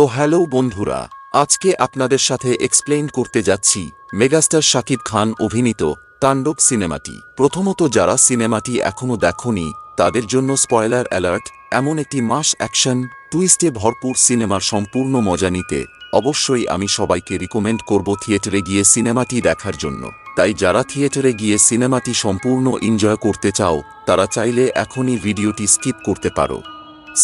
তো হ্যালো বন্ধুরা, আজকে আপনাদের সাথে এক্সপ্লেইন করতে যাচ্ছি মেগাস্টার শাকিব খান অভিনীত তাণ্ডব সিনেমাটি। প্রথমত যারা সিনেমাটি এখনও দেখনি, তাদের জন্য স্পয়লার অ্যালার্ট এমন একটি মাস অ্যাকশন টুইস্টে ভরপুর সিনেমার সম্পূর্ণ মজা নিতে। অবশ্যই আমি সবাইকে রিকমেন্ড করব থিয়েটারে গিয়ে সিনেমাটি দেখার জন্য। তাই যারা থিয়েটারে গিয়ে সিনেমাটি সম্পূর্ণ এনজয় করতে চাও, তারা চাইলে এখনই ভিডিওটি স্কিপ করতে পারো।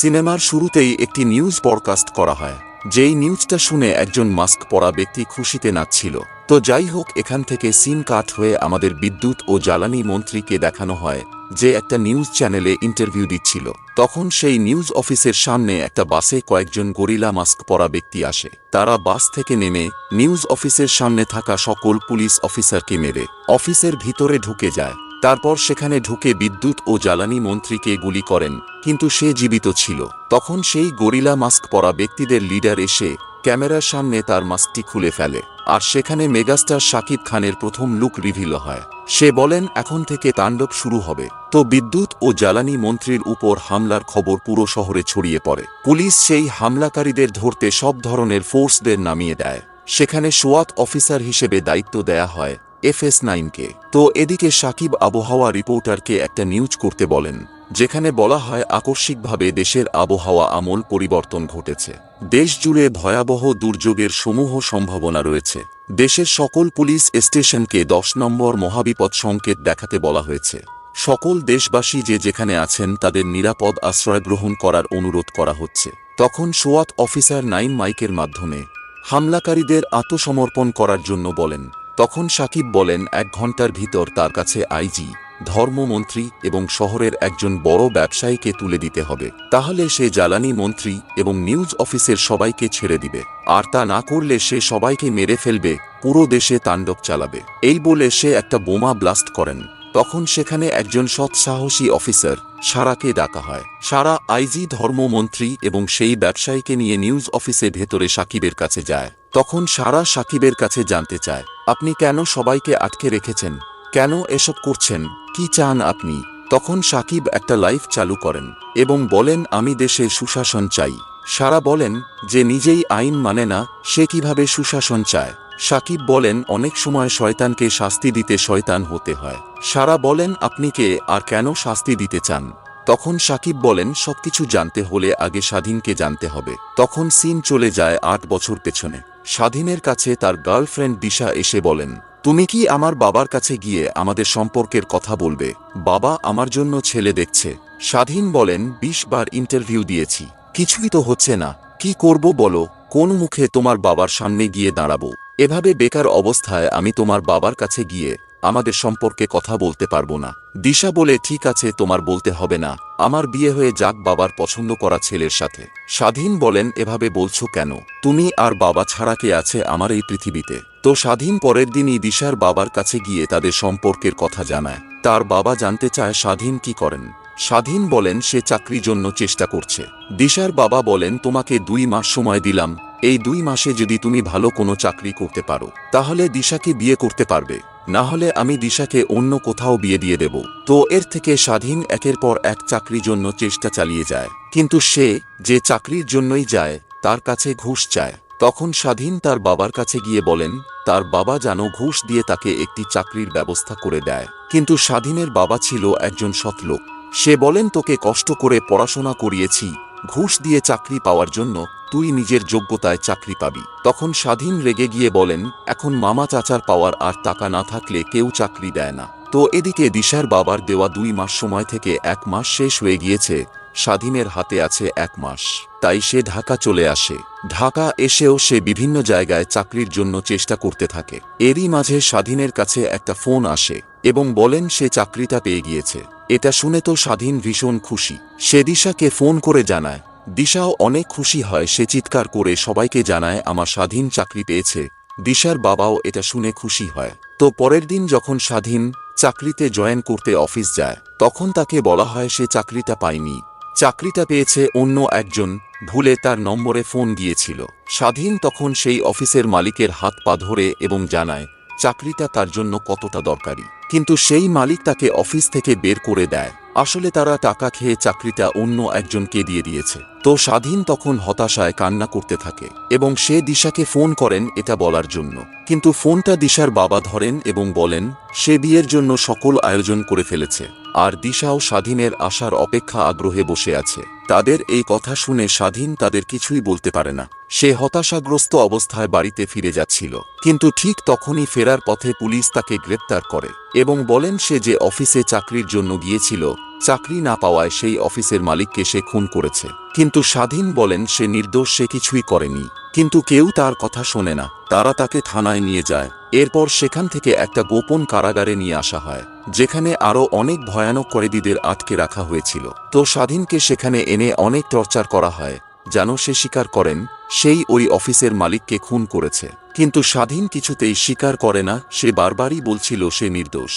সিনেমার শুরুতেই একটি নিউজ পডকাস্ট করা হয়, যেই নিউজটা শুনে একজন মাস্ক পরা ব্যক্তি খুশিতে নাচছিল। তো যাই হোক, এখান থেকে সিন কাট হয়ে আমাদের বিদ্যুৎ ও জ্বালানি মন্ত্রীকে দেখানো হয়, যে একটা নিউজ চ্যানেলে ইন্টারভিউ দিচ্ছিল। তখন সেই নিউজ অফিসের সামনে একটা বাসে কয়েকজন গরিলা মাস্ক পরা ব্যক্তি আসে। তারা বাস থেকে নেমে নিউজ অফিসের সামনে থাকা সকল পুলিশ অফিসারকে মেরে, অফিসের ভিতরে ঢুকে যায়। তারপর সেখানে ঢুকে বিদ্যুৎ ও জ্বালানি মন্ত্রীকে গুলি করেন, কিন্তু সে জীবিত ছিল। তখন সেই গরিলা মাস্ক পরা ব্যক্তিদের লিডার এসে ক্যামেরার সামনে তার মাস্কটি খুলে ফেলে, আর সেখানে মেগাস্টার শাকিব খানের প্রথম লুক রিভিল হয়। সে বলেন, এখন থেকে তাণ্ডব শুরু হবে। তো বিদ্যুৎ ও জ্বালানি মন্ত্রীর উপর হামলার খবর পুরো শহরে ছড়িয়ে পড়ে। পুলিশ সেই হামলাকারীদের ধরতে সব ধরনের ফোর্সদের নামিয়ে দেয়। সেখানে সোয়াত অফিসার হিসেবে দায়িত্ব দেয়া হয় এফএস নাইনকে। তো এদিকে সাকিব আবহাওয়া রিপোর্টারকে একটা নিউজ করতে বলেন, যেখানে বলা হয় আকস্মিকভাবে দেশের আবহাওয়া আমল পরিবর্তন ঘটেছে। দেশ জুড়ে ভয়াবহ দুর্যোগের সমূহ সম্ভাবনা রয়েছে। দেশের সকল পুলিশ স্টেশনকে দশ নম্বর মহাবিপদ সংকেত দেখাতে বলা হয়েছে। সকল দেশবাসী যে যেখানে আছেন তাদের নিরাপদ আশ্রয় গ্রহণ করার অনুরোধ করা হচ্ছে। তখন সোয়াত অফিসার নাইন মাইকের মাধ্যমে হামলাকারীদের আত্মসমর্পণ করার জন্য বলেন তখন সাকিব বলেন, এক ঘণ্টার ভিতর তার কাছে আইজি ধর্মমন্ত্রী এবং শহরের একজন বড় ব্যবসায়ীকে তুলে দিতে হবে। তাহলে সে জ্বালানি মন্ত্রী এবং নিউজ অফিসের সবাইকে ছেড়ে দিবে। আর তা না করলে সে সবাইকে মেরে ফেলবে, পুরো দেশে তাণ্ডব চালাবে। এই বলে সে একটা বোমা ব্লাস্ট করেন। তখন সেখানে একজন সৎসাহসী অফিসার, সারাকে ডাকা হয়। সারা আইজি ধর্মমন্ত্রী এবং সেই ব্যবসায়ীকে নিয়ে নিউজ অফিসে ভেতরে সাকিবের কাছে যায়। তখন সারা সাকিবের কাছে জানতে চায়, আপনি কেন সবাইকে আটকে রেখেছেন? কেন এসব করছেন? কি চান আপনি? তখন সাকিব একটা লাইফ চালু করেন এবং বলেন, আমি দেশে সুশাসন চাই। সারা বলেন যে নিজেই আইন মানে না, সে কীভাবে সুশাসন চায়। সাকিব বলেন, অনেক সময় শয়তানকে শাস্তি দিতে শয়তান হতে হয়। সারা বলেন, আপনি কে? আর কেন শাস্তি দিতে চান? তখন সাকিব বলেন, সবকিছু জানতে হলে আগে স্বাধীনকে জানতে হবে। তখন সিন চলে যায় আট বছর পেছনে। স্বাধীনের কাছে তার গার্লফ্রেন্ড দিশা এসে বলেন, তুমি কি আমার বাবার কাছে গিয়ে আমাদের সম্পর্কের কথা বলবে? বাবা আমার জন্য ছেলে দেখছে। স্বাধীন বলেন, বিশ বার ইন্টারভিউ দিয়েছি। কিছুই তো হচ্ছে না। কি করব বলো? কোন মুখে তোমার বাবার সামনে গিয়ে দাঁড়াবো? এভাবে বেকার অবস্থায় আমি তোমার বাবার কাছে গিয়ে আমাদের সম্পর্কে কথা বলতে পারব না। দিশা বলে, ঠিক আছে, তোমার বলতে হবে না। আমার বিয়ে হয়ে যাক বাবার পছন্দ করা ছেলের সাথে। স্বাধীন বলেন, এভাবে বলছো কেন? তুমি আর বাবা ছাড়া কে আছে আমার এই পৃথিবীতে? তো স্বাধীন পরের দিনই দিশার বাবার কাছে গিয়ে তাদের সম্পর্কের কথা জানায়। তার বাবা জানতে চায়, স্বাধীন কি করেন? স্বাধীন বলেন সে চাকরির জন্য চেষ্টা করছে। দিশার বাবা বলেন, তোমাকে দুই মাস সময় দিলাম। এই দুই মাসে যদি তুমি ভালো কোনো চাকরি করতে পারো, তাহলে দিশাকে বিয়ে করতে পারবে। না হলে আমি দিশাকে অন্য কোথাও বিয়ে দিয়ে দেব। তো এর থেকে স্বাধীন একের পর এক চাকরির জন্য চেষ্টা চালিয়ে যায়। কিন্তু সে যে চাকরির জন্যই যায়, তার কাছে ঘুষ চায়। তখন স্বাধীন তার বাবার কাছে গিয়ে বলেন, তার বাবা যেন ঘুষ দিয়ে তাকে একটি চাকরির ব্যবস্থা করে দেয়। কিন্তু স্বাধীনের বাবা ছিল একজন সৎলোক সে বলেন, তোকে কষ্ট করে পড়াশোনা করিয়েছি। ঘুষ দিয়ে চাকরি পাওয়ার জন্য তুই নিজের যোগ্যতায় চাকরি পাবি। তখন স্বাধীন রেগে গিয়ে বলেন, এখন মামা চাচার পাওয়ার আর টাকা না থাকলে কেউ চাকরি দেয় না। তো এদিকে দিশার বাবার দেওয়া দুই মাস সময় থেকে এক মাস শেষ হয়ে গিয়েছে। স্বাধীনের হাতে আছে এক মাস। তাই সে ঢাকা চলে আসে। ঢাকা এসেও সে বিভিন্ন জায়গায় চাকরির জন্য চেষ্টা করতে থাকে। এরই মাঝে স্বাধীনের কাছে একটা ফোন আসে এবং বলেন, সে চাকরিটা পেয়ে গিয়েছে। এটা শুনে তো স্বাধীন ভীষণ খুশি। সে দিশাকে ফোন করে জানায়, দিশাও অনেক খুশি হয় সে চিৎকার করে সবাইকে জানায় আমার স্বাধীন চাকরি পেয়েছে। দিশার বাবাও এটা শুনে খুশি হয়। তো পরের দিন যখন স্বাধীন চাকরিতে জয়েন করতে অফিস যায়, তখন তাকে বলা হয় সে চাকরিটা পায়নি। চাকরিটা পেয়েছে অন্য একজন, ভুলে তার নম্বরে ফোন গিয়েছিল স্বাধীন তখন সেই অফিসের মালিকের হাত পা ধরে এবং জানায়, চাকরিটা তার জন্য কতটা দরকারি? কিন্তু সেই মালিক তাকে অফিস থেকে বের করে দেয়। আসলে তারা টাকা খেয়ে চাকরিটা অন্য একজনকে দিয়ে দিয়েছে। তো স্বাধীন তখন হতাশায় কান্না করতে থাকে এবং সে দিশাকে ফোন করেন এটা বলার জন্য। কিন্তু ফোনটা দিশার বাবা ধরেন এবং বলেন, সে বিয়ের জন্য সকল আয়োজন করে ফেলেছে। আর দিশাও স্বাধীনের আসার অপেক্ষা আগ্রহে বসে আছে। তাদের এই কথা শুনে স্বাধীন তাদের কিছুই বলতে পারে না। সে হতাশাগ্রস্ত অবস্থায় বাড়িতে ফিরে যাচ্ছিল। কিন্তু ঠিক তখনই ফেরার পথে পুলিশ তাকে গ্রেপ্তার করে এবং বলেন সে যে অফিসে চাকরির জন্য গিয়েছিল চাকরি না পাওয়ায় সেই অফিসের মালিককে সে খুন করেছে। কিন্তু স্বাধীন বলেন সে নির্দোষ, সে কিছুই করেনি। কিন্তু কেউ তার কথা শোনে না। তারা তাকে থানায় নিয়ে যায়। এরপর সেখান থেকে একটা গোপন কারাগারে নিয়ে আসা হয়, যেখানে আরও অনেক ভয়ানক কয়েদিদের আটকে রাখা হয়েছিল। তো স্বাধীনকে সেখানে এনে অনেক টর্চার করা হয়, যেন সে স্বীকার করেন, সেই ওই অফিসের মালিককে খুন করেছে। কিন্তু স্বাধীন কিছুতেই স্বীকার করে না, সে বারবারই বলছিল সে নির্দোষ।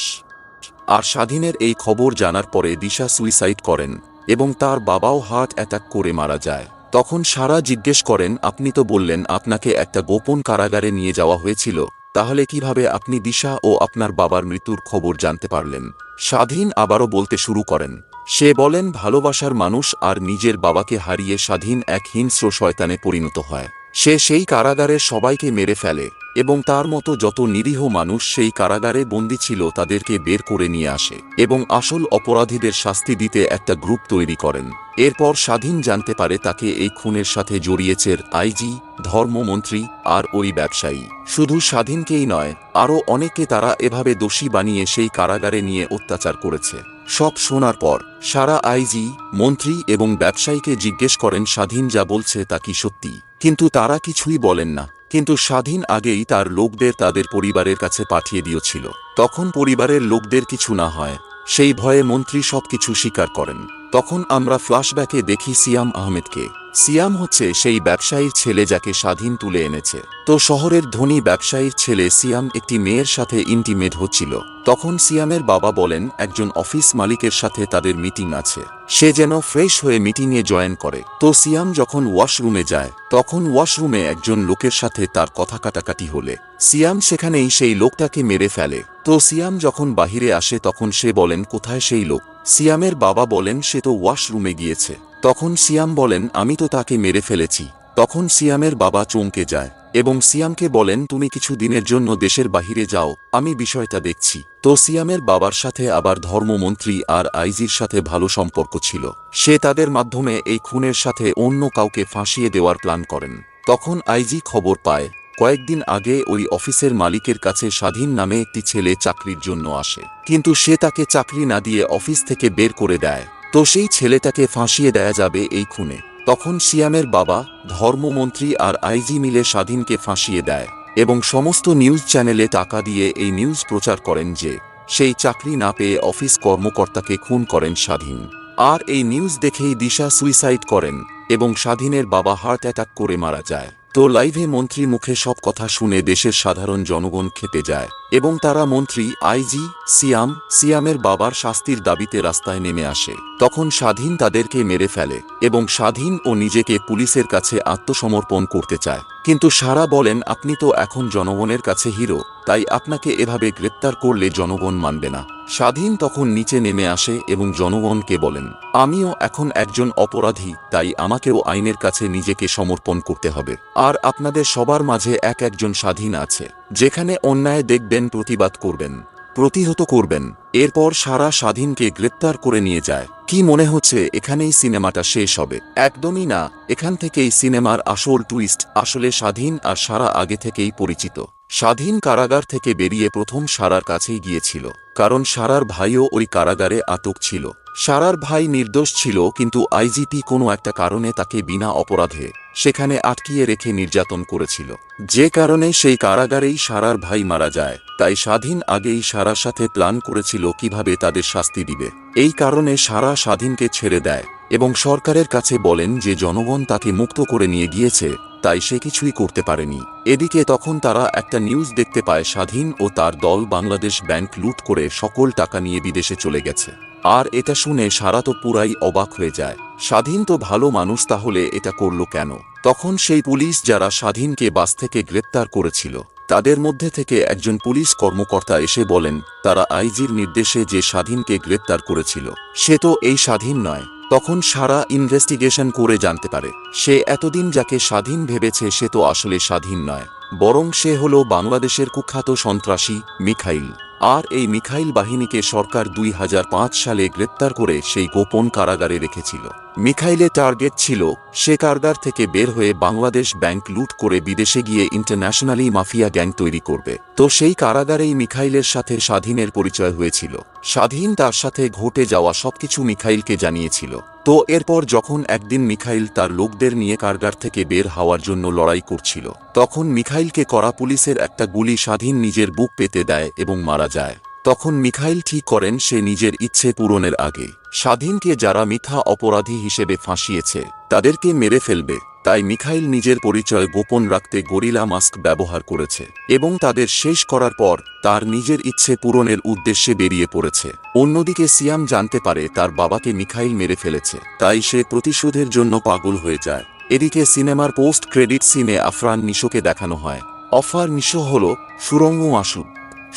আর স্বাধীনের এই খবর জানার পরে দিশা সুইসাইড করেন এবং তার বাবাও হার্ট অ্যাটাক করে মারা যায়। তখন সারা জিজ্ঞেস করেন, আপনি তো বললেন আপনাকে একটা গোপন কারাগারে নিয়ে যাওয়া হয়েছিল, তাহলে কীভাবে আপনি দিশা ও আপনার বাবার মৃত্যুর খবর জানতে পারলেন? স্বাধীন আবারও বলতে শুরু করেন, সে বলেন, ভালোবাসার মানুষ আর নিজের বাবাকে হারিয়ে স্বাধীন এক হিংস্র শয়তানে পরিণত হয়। সে সেই কারাগারে সবাইকে মেরে ফেলে, এবং তার মতো যত নিরীহ মানুষ সেই কারাগারে বন্দী ছিল তাদেরকে বের করে নিয়ে আসে, এবং আসল অপরাধীদের শাস্তি দিতে একটা গ্রুপ তৈরি করেন। এরপর স্বাধীন জানতে পারে তাকে এই খুনের সাথে জড়িয়েছে আইজি, ধর্মমন্ত্রী আর ওই ব্যবসায়ী। শুধু স্বাধীনকেই নয়, আরও অনেকে তারা এভাবে দোষী বানিয়ে সেই কারাগারে নিয়ে অত্যাচার করেছে। সব শোনার পর, সারা আইজি মন্ত্রী এবং ব্যবসায়ীকে জিজ্ঞেস করেন, স্বাধীন যা বলছে তা কি সত্যি? কিন্তু তারা কিছুই বলেন না। কিন্তু স্বাধীন আগেই তার লোকদের তাদের পরিবারের কাছে পাঠিয়ে দিয়েছিল। তখন পরিবারের লোকদের কিছু না হয়। সেই ভয়ে মন্ত্রী সব কিছু স্বীকার করেন। তখন আমরা ফ্ল্যাশব্যাকে দেখি সিয়াম আহমেদকে। সিয়াম হচ্ছে সেই ব্যবসায়ীর ছেলে যাকে স্বাধীন তুলে এনেছে। তো শহরের ধনী ব্যবসায়ীর ছেলে সিয়াম একটি মেয়ের সাথে ইন্টিমেট হচ্ছিল। তখন সিয়ামের বাবা বলেন, একজন অফিস মালিকের সাথে তাদের মিটিং আছে। সে যেন ফ্রেশ হয়ে মিটিংয়ে জয়েন করে। তো সিয়াম যখন ওয়াশরুমে যায়, তখন ওয়াশরুমে একজন লোকের সাথে তার কথা কাটাকাটি হলে। সিয়াম সেখানেই সেই লোকটাকে মেরে ফেলে। তো সিয়াম যখন বাহিরে আসে, তখন সে বলেন, কোথায় সেই লোক? সিয়ামের বাবা বলেন, সে তো ওয়াশরুমে গিয়েছে। তখন সিয়াম বলেন, আমি তো তাকে মেরে ফেলেছি। তখন সিয়ামের বাবা চমকে যায় এবং সিয়ামকে বলেন, তুমি কিছু দিনের জন্য দেশের বাহিরে যাও, আমি বিষয়টা দেখছি। তো সিয়ামের বাবার সাথে আবার ধর্মমন্ত্রী আর আইজির সাথে ভালো সম্পর্ক ছিল। সে তাদের মাধ্যমে এই খুনের সাথে অন্য কাউকে ফাঁসিয়ে দেওয়ার প্ল্যান করেন। তখন আইজি খবর পায় কয়েকদিন আগে ওই অফিসের মালিকের কাছে স্বাধীন নামে একটি ছেলে চাকরির জন্য আসে। কিন্তু সে তাকে চাকরি না দিয়ে অফিস থেকে বের করে দেয়। তো সেই ছেলেটাকে ফাঁসিয়ে দেয়া যাবে এই খুনে। তখন সিয়ামের বাবা, ধর্মমন্ত্রী আর আইজি মিলে স্বাধীনকে ফাঁসিয়ে দেয় এবং সমস্ত নিউজ চ্যানেলে টাকা দিয়ে এই নিউজ প্রচার করেন যে, সেই চাকরি না পেয়ে অফিস কর্মকর্তাকে খুন করেন স্বাধীন। আর এই নিউজ দেখেই দিশা সুইসাইড করেন এবং স্বাধীনের বাবা হার্ট অ্যাটাক করে মারা যায়। তো লাইভে মন্ত্রী মুখে সব কথা শুনে দেশের সাধারণ জনগণ খেতে যায়। এবং তারা মন্ত্রী আইজি, সিয়াম, সিয়ামের বাবার শাস্তির দাবিতে রাস্তায় নেমে আসে। তখন স্বাধীন তাদেরকে মেরে ফেলে এবং স্বাধীন ও নিজেকে পুলিশের কাছে আত্মসমর্পণ করতে চায়। কিন্তু সারা বলেন, আপনি তো এখন জনগণের কাছে হিরো, তাই আপনাকে এভাবে গ্রেপ্তার করলে জনগণ মানবে না। স্বাধীন তখন নিচে নেমে আসে এবং জনগণকে বলেন, আমিও এখন একজন অপরাধী, তাই আমাকেও আইনের কাছে নিজেকে সমর্পণ করতে হবে। আর আপনাদের সবার মাঝে এক একজন স্বাধীন আছে, যেখানে অন্যায় দেখবেন প্রতিবাদ করবেন, প্রতিহত করবেন, এরপর সারা স্বাধীনকে গ্রেপ্তার করে নিয়ে যায়। কি মনে হচ্ছে, এখানেই সিনেমাটা শেষ হবে? একদমই না, এখান থেকেই সিনেমার আসল টুইস্ট আসলে স্বাধীন আর সারা আগে থেকেই পরিচিত। স্বাধীন কারাগার থেকে বেরিয়ে প্রথম সারার কাছেই গিয়েছিল, কারণ সারার ভাইও ওই কারাগারে আটক ছিল। সারার ভাই নির্দোষ ছিল, কিন্তু আইজিপি কোনো একটা কারণে তাকে বিনা অপরাধে সেখানে আটকিয়ে রেখে নির্যাতন করেছিল। যে কারণে সেই কারাগারেই সারার ভাই মারা যায়, তাই স্বাধীন আগেই সারার সাথে প্ল্যান করেছিল কীভাবে তাদের শাস্তি দিবে। এই কারণে সারা স্বাধীনকে ছেড়ে দেয়। এবং সরকারের কাছে বলেন যে জনগণ তাকে মুক্ত করে নিয়ে গিয়েছে, তাই সে কিছুই করতে পারেনি। এদিকে তখন তারা একটা নিউজ দেখতে পায়, স্বাধীন ও তার দল বাংলাদেশ ব্যাংক লুট করে সকল টাকা নিয়ে বিদেশে চলে গেছে। আর এটা শুনে সারা তো পুরাই অবাক হয়ে যায়। স্বাধীন তো ভালো মানুষ, তাহলে এটা করল কেন? তখন সেই পুলিশ যারা স্বাধীনকে বাস থেকে গ্রেপ্তার করেছিল, তাদের মধ্যে থেকে একজন পুলিশ কর্মকর্তা এসে বলেন, তারা আইজির নির্দেশে যে স্বাধীনকে গ্রেপ্তার করেছিল, সে তো এই স্বাধীন নয়। তখন সারা ইনভেস্টিগেশন করে জানতে পারে, সে এতদিন যাকে স্বাধীন ভেবেছে সে তো আসলে স্বাধীন নয়, বরং সে হল বাংলাদেশের কুখ্যাত সন্ত্রাসী মিখাইল। আর এই মিখাইল বাহিনীকে সরকার দুই হাজার পাঁচ সালে গ্রেপ্তার করে সেই গোপন কারাগারে রেখেছিল। মিখাইলে টার্গেট ছিল, সে কারাগার থেকে বের হয়ে বাংলাদেশ ব্যাংক লুট করে বিদেশে গিয়ে ইন্টারন্যাশনালি মাফিয়া গ্যাং তৈরি করবে। তো সেই কারাগারেই মিখাইলের সাথে স্বাধীনের পরিচয় হয়েছিল। স্বাধীন তার সাথে ঘটে যাওয়া সবকিছু মিখাইলকে জানিয়েছিল। তো এরপর যখন একদিন মিখাইল তার লোকদের নিয়ে কারাগার থেকে বের হওয়ার জন্য লড়াই করছিল, তখন মিখাইলকে করা পুলিশের একটা গুলি স্বাধীন নিজের বুক পেতে দেয় এবং মারা যায়। তখন মিখাইল ঠিক করেন সে নিজের ইচ্ছে পূরণের আগে। স্বাধীনকে যারা মিথ্যা অপরাধী হিসেবে ফাঁসিয়েছে, তাদেরকে মেরে ফেলবে। তাই মিখাইল নিজের পরিচয় গোপন রাখতে গরিলা মাস্ক ব্যবহার করেছে এবং তাদের শেষ করার পর তার নিজের ইচ্ছে পূরণের উদ্দেশ্যে বেরিয়ে পড়েছে। অন্যদিকে সিয়াম জানতে পারে তার বাবাকে মিখাইল মেরে ফেলেছে, তাই সে প্রতিশোধের জন্য পাগল হয়ে যায়। এদিকে সিনেমার পোস্ট ক্রেডিট সিনে আফরান নিশোকে দেখানো হয়। অফার নিশো হল সুরঙ্গ মাসুদ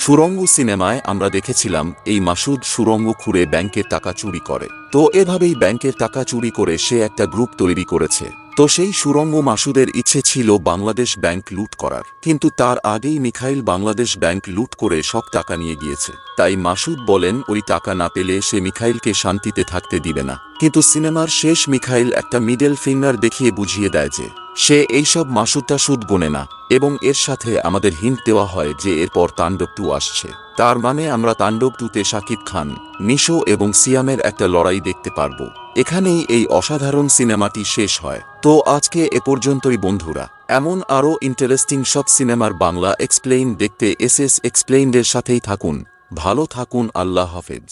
সুরঙ্গ সিনেমায় আমরা দেখেছিলাম, এই মাসুদ সুরঙ্গ খুঁড়ে ব্যাংকের টাকা চুরি করে। তো এভাবেই ব্যাংকের টাকা চুরি করে সে একটা গ্রুপ তৈরি করেছে। তো সেই সুরঙ্গ মাসুদের ইচ্ছে ছিল বাংলাদেশ ব্যাংক লুট করার। কিন্তু তার আগেই মিখাইল বাংলাদেশ ব্যাংক লুট করে সব টাকা নিয়ে গিয়েছে। তাই মাসুদ বলেন, ওই টাকা না পেলে সে মিখাইলকে শান্তিতে থাকতে দিবে না। কিন্তু সিনেমার শেষ মিখাইল একটা মিডল ফিঙ্গার দেখিয়ে বুঝিয়ে দেয় যে সে এইসব মাসুদটা সুদ গোনে না, এবং এর সাথে আমাদের হিন্ট দেওয়া হয় যে এরপর তাণ্ডব টু আসছে। তার মানে আমরা তাণ্ডব টুতে শাকিব খান নিশো এবং সিয়ামের একটা লড়াই দেখতে পারব। এখানেই এই অসাধারণ সিনেমাটি শেষ হয়। তো আজকে এ পর্যন্তই বন্ধুরা। এমন আরও ইন্টারেস্টিং সব সিনেমার বাংলা এক্সপ্লেইন দেখতে এস এস এক্সপ্লেইনদের সাথেই থাকুন। ভালো থাকুন, আল্লাহ হাফেজ।